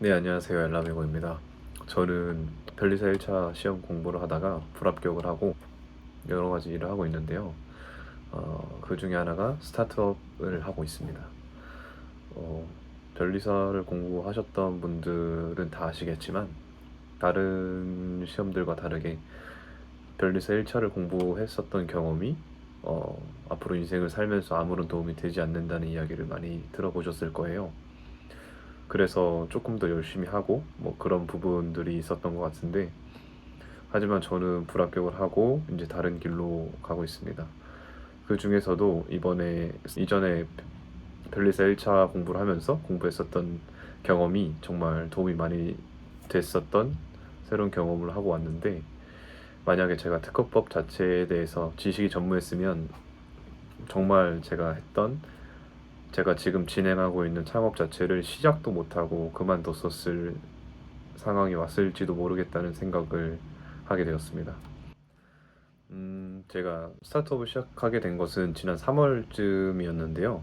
네, 안녕하세요. 엘라메고입니다. 저는 변리사 1차 시험 공부를 하다가 불합격을 하고 여러 가지 일을 하고 있는데요. 어, 그 중에 하나가 스타트업을 하고 있습니다. 어, 변리사를 공부하셨던 분들은 다 아시겠지만 다른 시험들과 다르게 변리사 1차를 공부했었던 경험이 어, 앞으로 인생을 살면서 아무런 도움이 되지 않는다는 이야기를 많이 들어보셨을 거예요. 그래서 조금 더 열심히 하고 뭐 그런 부분들이 있었던 것 같은데 하지만 저는 불합격을 하고 이제 다른 길로 가고 있습니다. 그 중에서도 이번에 이전에 별리사 1차 공부를 하면서 공부했었던 경험이 정말 도움이 많이 됐었던 새로운 경험을 하고 왔는데 만약에 제가 특허법 자체에 대해서 지식이 전무했으면 정말 제가 했던 제가 지금 진행하고 있는 창업 자체를 시작도 못하고 그만뒀었을 상황이 왔을지도 모르겠다는 생각을 하게 되었습니다. 음, 제가 스타트업을 시작하게 된 것은 지난 3월쯤이었는데요.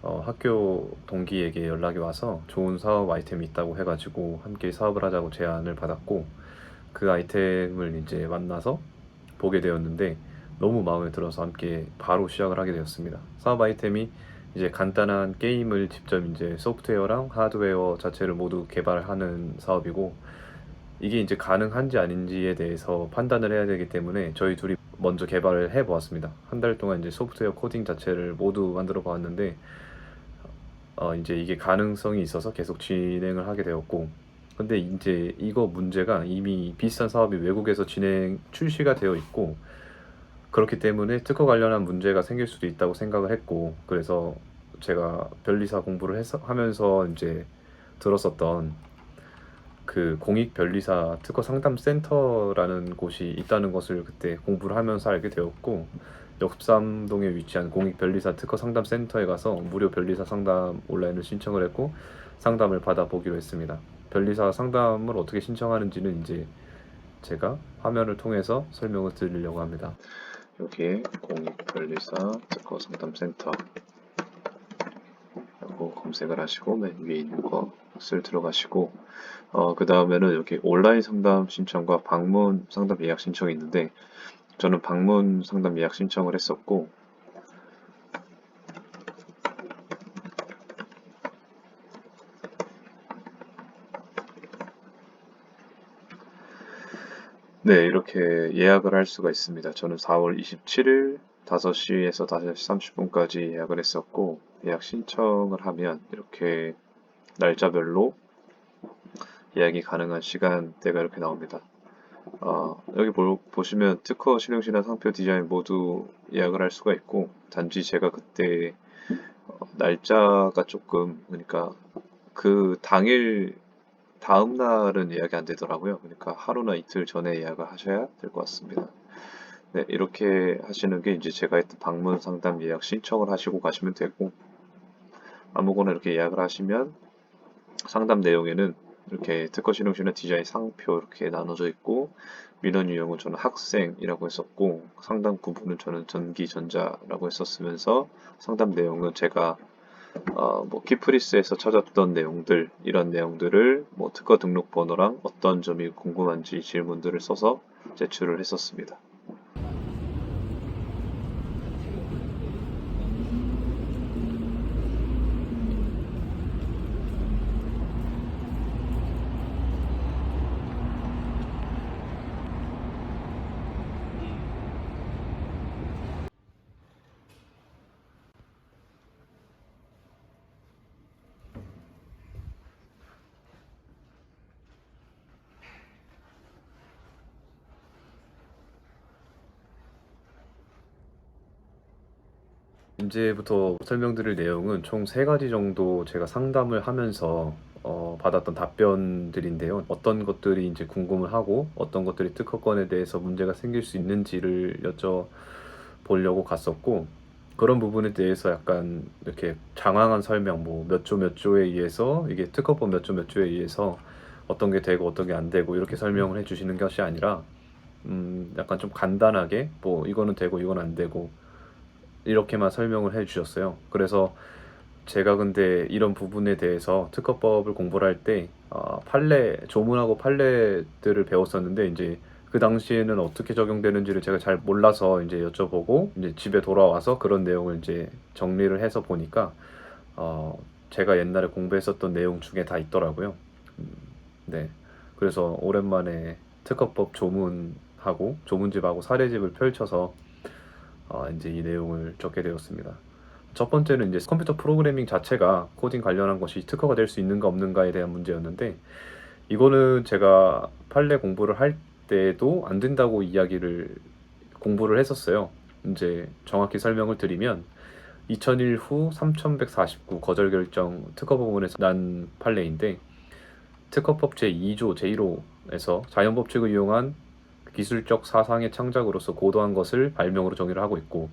어, 학교 동기에게 연락이 와서 좋은 사업 아이템이 있다고 해가지고 함께 사업을 하자고 제안을 받았고 그 아이템을 이제 만나서 보게 되었는데 너무 마음에 들어서 함께 바로 시작을 하게 되었습니다. 사업 아이템이 이제 간단한 게임을 직접 이제 소프트웨어랑 하드웨어 자체를 모두 개발하는 사업이고 이게 이제 가능한지 아닌지에 대해서 판단을 해야 되기 때문에 저희 둘이 먼저 개발을 해 보았습니다. 한 달 동안 이제 소프트웨어 코딩 자체를 모두 만들어 보았는데 어 이제 이게 가능성이 있어서 계속 진행을 하게 되었고 근데 이제 이거 문제가 이미 비슷한 사업이 외국에서 진행 출시가 되어 있고 그렇기 때문에 특허 관련한 문제가 생길 수도 있다고 생각을 했고 그래서 제가 변리사 공부를 해서 하면서 이제 들었었던 그 공익 변리사 특허 상담 센터라는 곳이 있다는 것을 그때 공부를 하면서 알게 되었고 역삼동에 위치한 공익 변리사 특허 상담 센터에 가서 무료 변리사 상담 온라인을 신청을 했고 상담을 받아보기로 했습니다. 변리사 상담을 어떻게 신청하는지는 이제 제가 화면을 통해서 설명을 드리려고 합니다. 여기에 공익변리사 특허 상담센터 라고 검색을 하시고 맨 위에 있는 것을 들어가시고 어, 그 다음에는 여기 온라인 상담 신청과 방문 상담 예약 신청이 있는데 저는 방문 상담 예약 신청을 했었고 네, 이렇게 예약을 할 수가 있습니다. 저는 4월 27일 5시에서 5시 30분까지 예약을 했었고, 예약 신청을 하면 이렇게 날짜별로 예약이 가능한 시간대가 이렇게 나옵니다. 어, 여기 보, 보시면 특허 실용시나 상표 디자인 모두 예약을 할 수가 있고, 단지 제가 그때 어, 날짜가 조금, 그러니까 그 당일 다음 날은 예약이 안 되더라고요. 그러니까 하루나 이틀 전에 예약을 하셔야 될 것 같습니다. 네, 이렇게 하시는 게 이제 제가 했던 방문 상담 예약 신청을 하시고 가시면 되고 아무거나 이렇게 예약을 하시면 상담 내용에는 이렇게 특허 실용시는 디자인 상표 이렇게 나눠져 있고 민원 유형은 저는 학생이라고 했었고 상담 구분은 저는 전기 전자라고 했었으면서 상담 내용은 제가 어, 뭐 키프리스에서 찾았던 내용들 이런 내용들을 뭐 특허 등록 번호랑 어떤 점이 궁금한지 질문들을 써서 제출을 했었습니다. 이제부터 설명드릴 내용은 총 세 가지 정도 제가 상담을 하면서 어, 받았던 답변들인데요. 어떤 것들이 이제 궁금을 하고 어떤 것들이 특허권에 대해서 문제가 생길 수 있는지를 여쭤보려고 갔었고 그런 부분에 대해서 약간 이렇게 장황한 설명, 뭐 몇 조 몇 조에 의해서 이게 특허법 몇 조 몇 조에 의해서 어떤 게 되고 어떤 게 안 되고 이렇게 설명을 해주시는 것이 아니라 음, 약간 좀 간단하게 뭐 이거는 되고 이건 안 되고 이렇게만 설명을 해 주셨어요. 그래서 제가 근데 이런 부분에 대해서 특허법을 공부를 할때 어, 판례 조문하고 판례들을 배웠었는데 이제 그 당시에는 어떻게 적용되는지를 제가 잘 몰라서 이제 여쭤보고 이제 집에 돌아와서 그런 내용을 이제 정리를 해서 보니까 어, 제가 옛날에 공부했었던 내용 중에 다 있더라고요. 음, 네. 그래서 오랜만에 특허법 조문하고 조문집하고 사례집을 펼쳐서 어, 이제 이 내용을 적게 되었습니다. 첫 번째는 이제 컴퓨터 프로그래밍 자체가 코딩 관련한 것이 특허가 될 수 있는가 없는가에 대한 문제였는데 이거는 제가 판례 공부를 할 때도 안 된다고 이야기를 공부를 했었어요. 이제 정확히 설명을 드리면 2001 후 3149 거절 결정 특허 부분에서 난 판례인데 특허법 제2조 제1호에서 자연 법칙을 이용한 기술적 사상의 창작으로서 고도한 것을 발명으로 정의를 하고 있고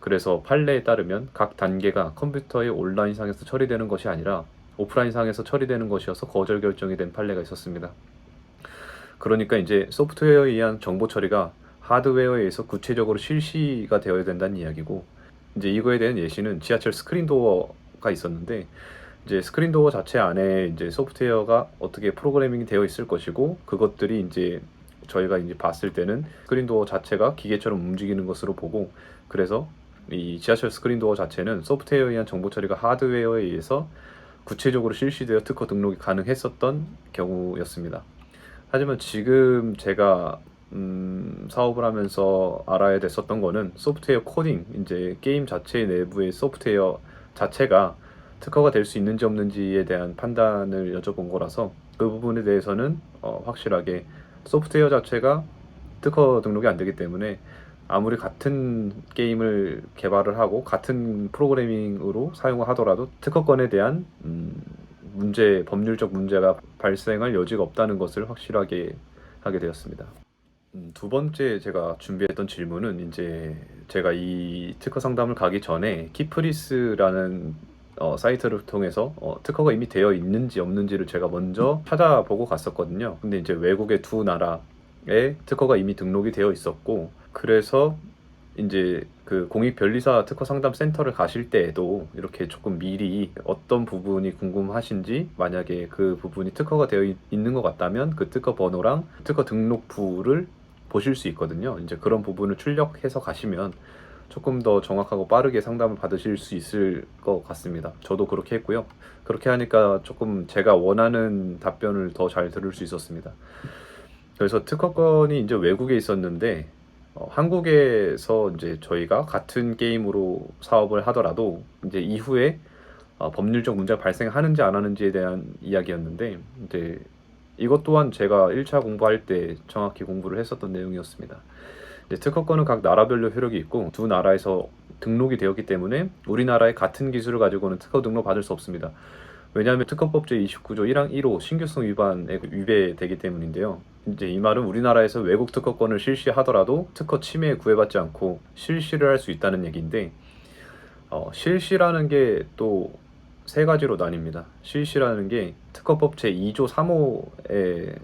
그래서 판례에 따르면 각 단계가 컴퓨터의 온라인상에서 처리되는 것이 아니라 오프라인상에서 처리되는 것이어서 거절 결정이 된 판례가 있었습니다. 그러니까 이제 소프트웨어에 의한 정보 처리가 하드웨어에 의해서 구체적으로 실시가 되어야 된다는 이야기고 이제 이거에 대한 예시는 지하철 스크린 도어가 있었는데 이제 스크린 도어 자체 안에 이제 소프트웨어가 어떻게 프로그래밍이 되어 있을 것이고 그것들이 이제 저희가 이제 봤을 때는 스크린 도어 자체가 기계처럼 움직이는 것으로 보고 그래서 이 지하철 스크린 도어 자체는 소프트웨어에 의한 정보 처리가 하드웨어에 의해서 구체적으로 실시되어 특허 등록이 가능했었던 경우였습니다. 하지만 지금 제가 음, 사업을 하면서 알아야 됐었던 거는 소프트웨어 코딩, 이제 게임 자체 내부의 소프트웨어 자체가 특허가 될 수 있는지 없는지에 대한 판단을 여쭤본 거라서 그 부분에 대해서는 어, 확실하게 소프트웨어 자체가 특허 등록이 안 되기 때문에 아무리 같은 게임을 개발을 하고 같은 프로그래밍으로 사용을 하더라도 특허권에 대한 음, 문제, 법률적 문제가 발생할 여지가 없다는 것을 확실하게 하게 되었습니다. 음, 두 번째 제가 준비했던 질문은 이제 제가 이 특허 상담을 가기 전에 키프리스라는 어, 사이트를 통해서 어, 특허가 이미 되어 있는지 없는지를 제가 먼저 찾아보고 갔었거든요. 근데 이제 외국의 두 나라에 특허가 이미 등록이 되어 있었고 그래서 이제 그 공익 변리사 특허 상담 센터를 가실 때에도 이렇게 조금 미리 어떤 부분이 궁금하신지 만약에 그 부분이 특허가 되어 있- 있는 것 같다면 그 특허 번호랑 특허 등록부를 보실 수 있거든요. 이제 그런 부분을 출력해서 가시면 조금 더 정확하고 빠르게 상담을 받으실 수 있을 것 같습니다. 저도 그렇게 했고요. 그렇게 하니까 조금 제가 원하는 답변을 더 잘 들을 수 있었습니다. 그래서 특허권이 이제 외국에 있었는데 어, 한국에서 이제 저희가 같은 게임으로 사업을 하더라도 이제 이후에 어, 법률적 문제가 발생하는지 안 하는지에 대한 이야기였는데 이제 이것 또한 제가 1차 공부할 때 정확히 공부를 했었던 내용이었습니다. 특허권은 각 나라별로 효력이 있고 두 나라에서 등록이 되었기 때문에 우리나라의 같은 기술을 가지고는 특허 등록 받을 수 없습니다. 왜냐하면 특허법 제29조 1항 1호 신규성 위반에 위배되기 때문인데요. 이제 이 말은 우리나라에서 외국 특허권을 실시하더라도 특허 침해에 구애받지 않고 실시를 할 수 있다는 얘기인데 어, 실시라는 게 또 세 가지로 나뉩니다. 실시라는 게 특허법 제2조 3호의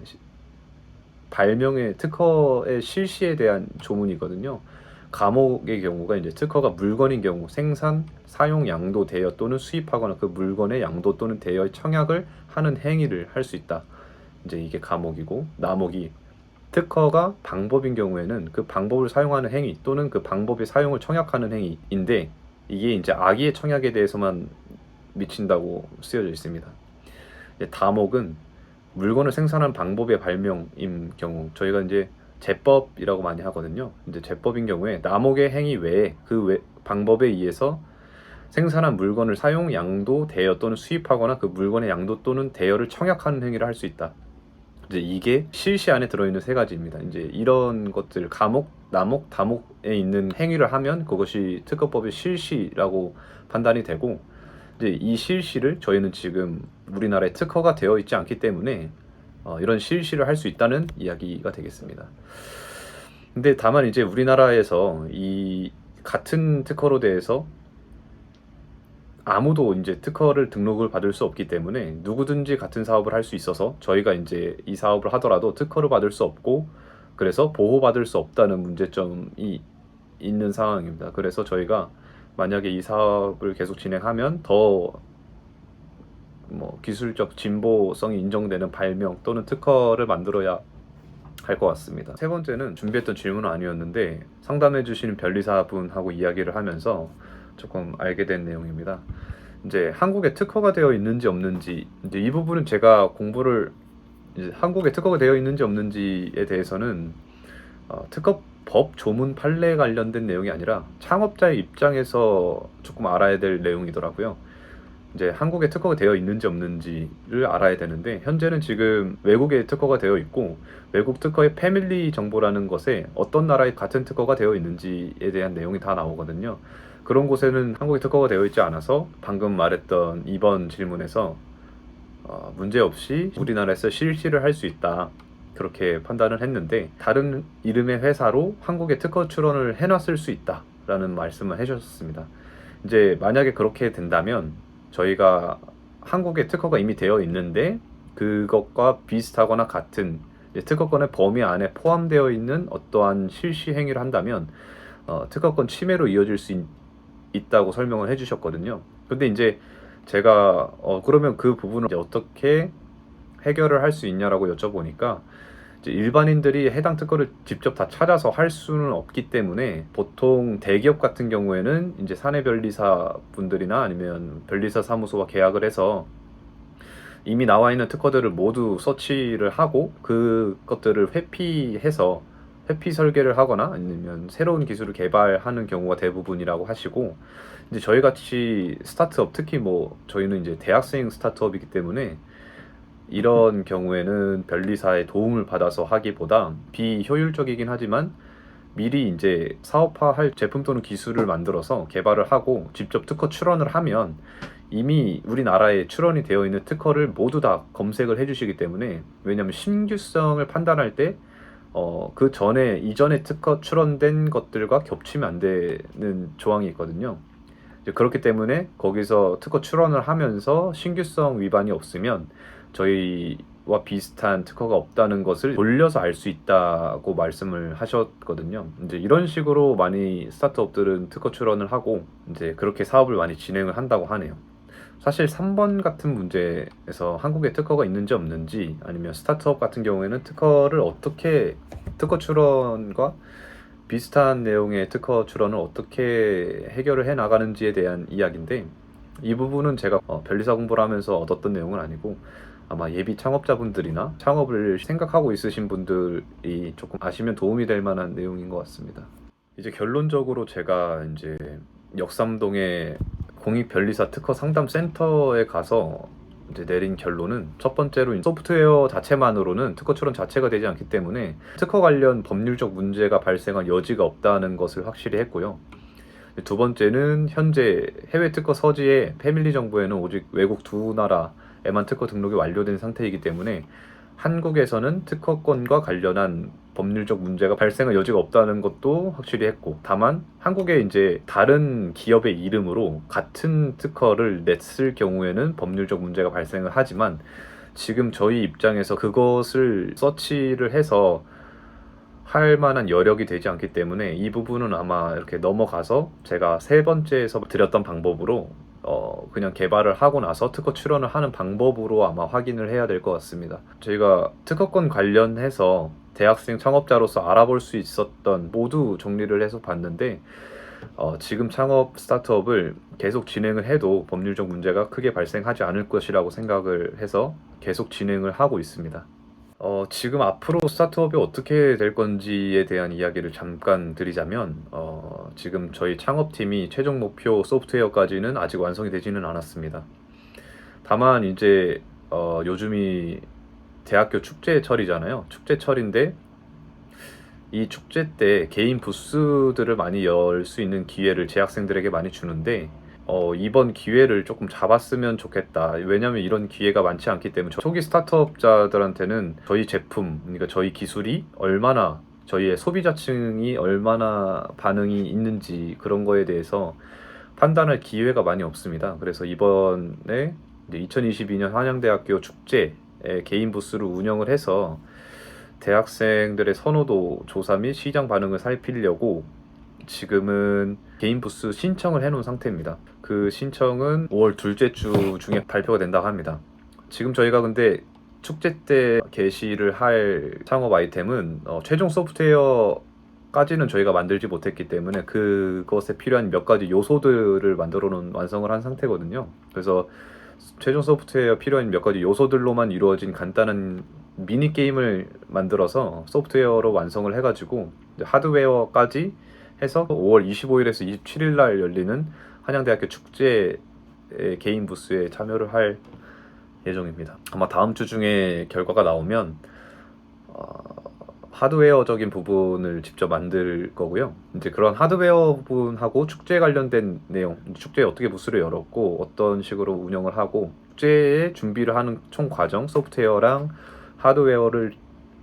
발명의 특허의 실시에 대한 조문이거든요. 감옥의 경우가 이제 특허가 물건인 경우 생산, 사용 양도 대여 또는 수입하거나 그 물건의 양도 또는 대여의 청약을 하는 행위를 할 수 있다. 이제 이게 감옥이고 남옥이 특허가 방법인 경우에는 그 방법을 사용하는 행위 또는 그 방법의 사용을 청약하는 행위인데 이게 이제 악의의 청약에 대해서만 미친다고 쓰여져 있습니다. 다목은 물건을 생산한 방법의 발명인 경우 저희가 이제 제법이라고 많이 하거든요. 이제 제법인 경우에 남옥의 행위 외에 그 외, 방법에 의해서 생산한 물건을 사용 양도 대여 또는 수입하거나 그 물건의 양도 또는 대여를 청약하는 행위를 할 수 있다. 이제 이게 실시 안에 들어있는 세 가지입니다. 이제 이런 것들 감옥, 남옥, 다목에 있는 행위를 하면 그것이 특허법의 실시라고 판단이 되고 이제 이 실시를 저희는 지금 우리나라에 특허가 되어 있지 않기 때문에 어, 이런 실시를 할 수 있다는 이야기가 되겠습니다. 근데 다만 이제 우리나라에서 이 같은 특허로 대해서 아무도 이제 특허를 등록을 받을 수 없기 때문에 누구든지 같은 사업을 할 수 있어서 저희가 이제 이 사업을 하더라도 특허를 받을 수 없고 그래서 보호받을 수 없다는 문제점이 있는 상황입니다. 그래서 저희가 만약에 이 사업을 계속 진행하면 더 뭐 기술적 진보성이 인정되는 발명 또는 특허를 만들어야 할 것 같습니다. 세 번째는 준비했던 질문은 아니었는데 상담해 주시는 변리사분하고 이야기를 하면서 조금 알게 된 내용입니다. 이제 한국에 특허가 되어 있는지 없는지 이제 이 부분은 제가 공부를 한국에 특허가 되어 있는지 없는지에 대해서는 어, 특허 법 조문 판례에 관련된 내용이 아니라 창업자의 입장에서 조금 알아야 될 내용이더라고요. 이제 한국에 특허가 되어 있는지 없는지를 알아야 되는데 현재는 지금 외국에 특허가 되어 있고 외국 특허의 패밀리 정보라는 것에 어떤 나라에 같은 특허가 되어 있는지에 대한 내용이 다 나오거든요. 그런 곳에는 한국에 특허가 되어 있지 않아서 방금 말했던 이번 질문에서 어, 문제 없이 우리나라에서 실시를 할 수 있다. 그렇게 판단을 했는데 다른 이름의 회사로 한국에 특허 출원을 해놨을 수 있다라는 말씀을 해주셨습니다. 이제 만약에 그렇게 된다면 저희가 한국에 특허가 이미 되어 있는데 그것과 비슷하거나 같은 특허권의 범위 안에 포함되어 있는 어떠한 실시 행위를 한다면 어, 특허권 침해로 이어질 수 있, 있다고 설명을 해주셨거든요. 근데 이제 제가 어, 그러면 그 부분을 어떻게 해결을 할 수 있냐라고 여쭤보니까 일반인들이 해당 특허를 직접 다 찾아서 할 수는 없기 때문에 보통 대기업 같은 경우에는 이제 사내 변리사 분들이나 아니면 변리사 사무소와 계약을 해서 이미 나와 있는 특허들을 모두 서치를 하고 그것들을 회피해서 회피 설계를 하거나 아니면 새로운 기술을 개발하는 경우가 대부분이라고 하시고 이제 저희 같이 스타트업 특히 뭐 저희는 이제 대학생 스타트업이기 때문에 이런 경우에는 변리사의 도움을 받아서 하기보다 비효율적이긴 하지만 미리 이제 사업화할 제품 또는 기술을 만들어서 개발을 하고 직접 특허 출원을 하면 이미 우리나라에 출원이 되어 있는 특허를 모두 다 검색을 해주시기 때문에 왜냐하면 신규성을 판단할 때 어, 그 전에 이전에 특허 출원된 것들과 겹치면 안 되는 조항이 있거든요. 그렇기 때문에 거기서 특허 출원을 하면서 신규성 위반이 없으면 저희와 비슷한 특허가 없다는 것을 돌려서 알 수 있다고 말씀을 하셨거든요. 이제 이런 식으로 많이 스타트업들은 특허 출원을 하고 이제 그렇게 사업을 많이 진행을 한다고 하네요. 사실 3번 같은 문제에서 한국에 특허가 있는지 없는지 아니면 스타트업 같은 경우에는 특허를 어떻게 특허 출원과 비슷한 내용의 특허 출원을 어떻게 해결을 해 나가는지에 대한 이야기인데 이 부분은 제가 어, 변리사 공부를 하면서 얻었던 내용은 아니고 아마 예비 창업자분들이나 창업을 생각하고 있으신 분들이 조금 아시면 도움이 될 만한 내용인 것 같습니다. 이제 결론적으로 제가 이제 역삼동의 공익 변리사 특허 상담 센터에 가서 이제 내린 결론은 첫 번째로 소프트웨어 자체만으로는 특허 출원 자체가 되지 않기 때문에 특허 관련 법률적 문제가 발생할 여지가 없다는 것을 확실히 했고요. 두 번째는 현재 해외 특허 서지에 패밀리 정부에는 오직 외국 두 나라 에만 특허 등록이 완료된 상태이기 때문에 한국에서는 특허권과 관련한 법률적 문제가 발생할 여지가 없다는 것도 확실히 했고 다만 한국에 이제 다른 기업의 이름으로 같은 특허를 냈을 경우에는 법률적 문제가 발생을 하지만 지금 저희 입장에서 그것을 서치를 해서 할 만한 여력이 되지 않기 때문에 이 부분은 아마 이렇게 넘어가서 제가 세 번째에서 드렸던 방법으로 어 그냥 개발을 하고 나서 특허 출원을 하는 방법으로 아마 확인을 해야 될 것 같습니다. 저희가 특허권 관련해서 대학생 창업자로서 알아볼 수 있었던 모두 정리를 해서 봤는데 어, 지금 창업 스타트업을 계속 진행을 해도 법률적 문제가 크게 발생하지 않을 것이라고 생각을 해서 계속 진행을 하고 있습니다. 어, 지금 앞으로 스타트업이 어떻게 될 건지에 대한 이야기를 잠깐 드리자면, 어, 지금 저희 창업팀이 최종 목표 소프트웨어까지는 아직 완성이 되지는 않았습니다. 다만 이제 어, 요즘이 대학교 축제철이잖아요. 축제철인데 이 축제 때 개인 부스들을 많이 열 수 있는 기회를 재학생들에게 많이 주는데 어, 이번 기회를 조금 잡았으면 좋겠다. 왜냐하면 이런 기회가 많지 않기 때문에 초기 스타트업자들한테는 저희 제품, 그러니까 저희 기술이 얼마나 저희의 소비자층이 얼마나 반응이 있는지 그런 거에 대해서 판단할 기회가 많이 없습니다. 그래서 이번에 2022년 한양대학교 축제에 개인 부스를 운영을 해서 대학생들의 선호도 조사 및 시장 반응을 살피려고 지금은 개인 부스 신청을 해놓은 상태입니다. 그 신청은 5월 둘째 주 중에 발표가 된다고 합니다. 지금 저희가 근데 축제 때 게시를 할 창업 아이템은 어, 최종 소프트웨어 까지는 저희가 만들지 못했기 때문에 그것에 필요한 몇 가지 요소들을 만들어 놓은 완성을 한 상태거든요. 그래서 최종 소프트웨어 필요한 몇 가지 요소들로만 이루어진 간단한 미니 게임을 만들어서 소프트웨어로 완성을 해가지고 하드웨어까지 해서 5월 25일에서 27일 날 열리는 한양대학교 축제 개인 부스에 참여를 할 예정입니다. 아마 다음 주 중에 결과가 나오면 어, 하드웨어적인 부분을 직접 만들 거고요. 이제 그런 하드웨어 부분하고 축제 관련된 내용, 축제에 어떻게 부스를 열었고 어떤 식으로 운영을 하고 축제에 준비를 하는 총 과정, 소프트웨어랑 하드웨어를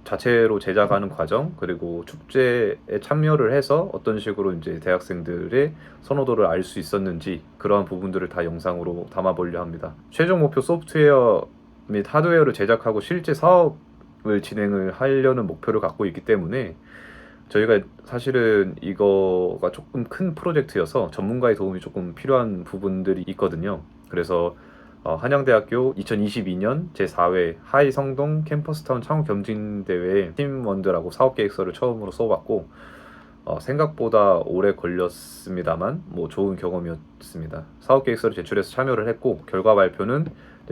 자체로 제작하는 과정 그리고 축제에 참여를 해서 어떤 식으로 이제 대학생들의 선호도를 알 수 있었는지 그러한 부분들을 다 영상으로 담아보려 합니다. 최종 목표 소프트웨어 및 하드웨어를 제작하고 실제 사업을 진행을 하려는 목표를 갖고 있기 때문에 저희가 사실은 이거가 조금 큰 프로젝트여서 전문가의 도움이 조금 필요한 부분들이 있거든요. 그래서 어, 한양대학교 2022년 제4회 하이성동 캠퍼스타운 창업 경진대회 팀원들하고 사업계획서를 처음으로 써봤고 어, 생각보다 오래 걸렸습니다만 뭐 좋은 경험이었습니다. 사업계획서를 제출해서 참여를 했고 결과 발표는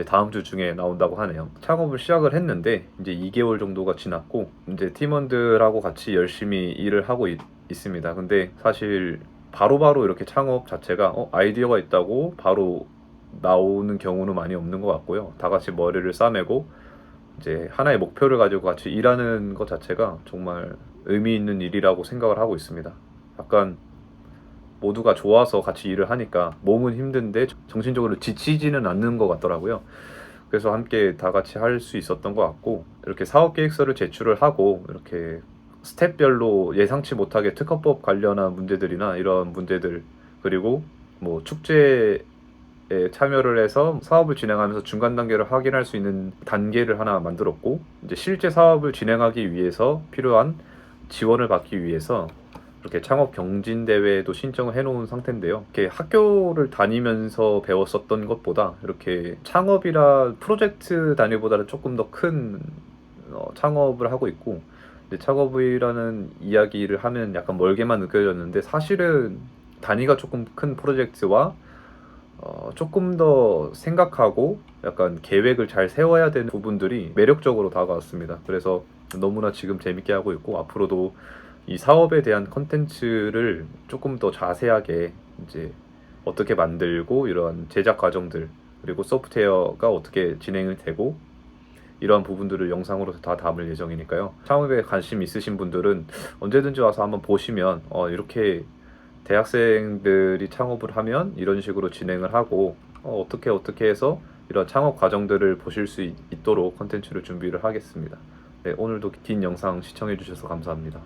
다음 주 중에 나온다고 하네요. 창업을 시작을 했는데 이제 2개월 정도가 지났고 이제 팀원들하고 같이 열심히 일을 하고 있, 있습니다. 근데 사실 바로 바로 이렇게 창업 자체가 어, 아이디어가 있다고 바로 나오는 경우는 많이 없는 것 같고요. 다 같이 머리를 싸매고 이제 하나의 목표를 가지고 같이 일하는 것 자체가 정말 의미 있는 일이라고 생각을 하고 있습니다. 약간 모두가 좋아서 같이 일을 하니까 몸은 힘든데 정신적으로 지치지는 않는 것 같더라고요. 그래서 함께 다 같이 할 수 있었던 것 같고 이렇게 사업 계획서를 제출을 하고 이렇게 스텝별로 예상치 못하게 특허법 관련한 문제들이나 이런 문제들 그리고 뭐 축제에 참여를 해서 사업을 진행하면서 중간 단계를 확인할 수 있는 단계를 하나 만들었고 이제 실제 사업을 진행하기 위해서 필요한 지원을 받기 위해서 이렇게 창업 경진 대회도 신청을 해놓은 상태인데요. 이렇게 학교를 다니면서 배웠었던 것보다 이렇게 창업이라 프로젝트 단위보다는 조금 더큰 어, 창업을 하고 있고 창업이라는 이야기를 하면 약간 멀게만 느껴졌는데 사실은 단위가 조금 큰 프로젝트와 어, 조금 더 생각하고 약간 계획을 잘 세워야 되는 부분들이 매력적으로 다가왔습니다. 그래서 너무나 지금 재밌게 하고 있고 앞으로도 이 사업에 대한 컨텐츠를 조금 더 자세하게 이제 어떻게 만들고 이런 제작 과정들 그리고 소프트웨어가 어떻게 진행이 되고 이러한 부분들을 영상으로 다 담을 예정이니까요. 창업에 관심 있으신 분들은 언제든지 와서 한번 보시면 어, 이렇게 대학생들이 창업을 하면 이런 식으로 진행을 하고 어, 어떻게 어떻게 해서 이런 창업 과정들을 보실 수 있, 있도록 컨텐츠를 준비를 하겠습니다. 네, 오늘도 긴 영상 시청해 주셔서 감사합니다.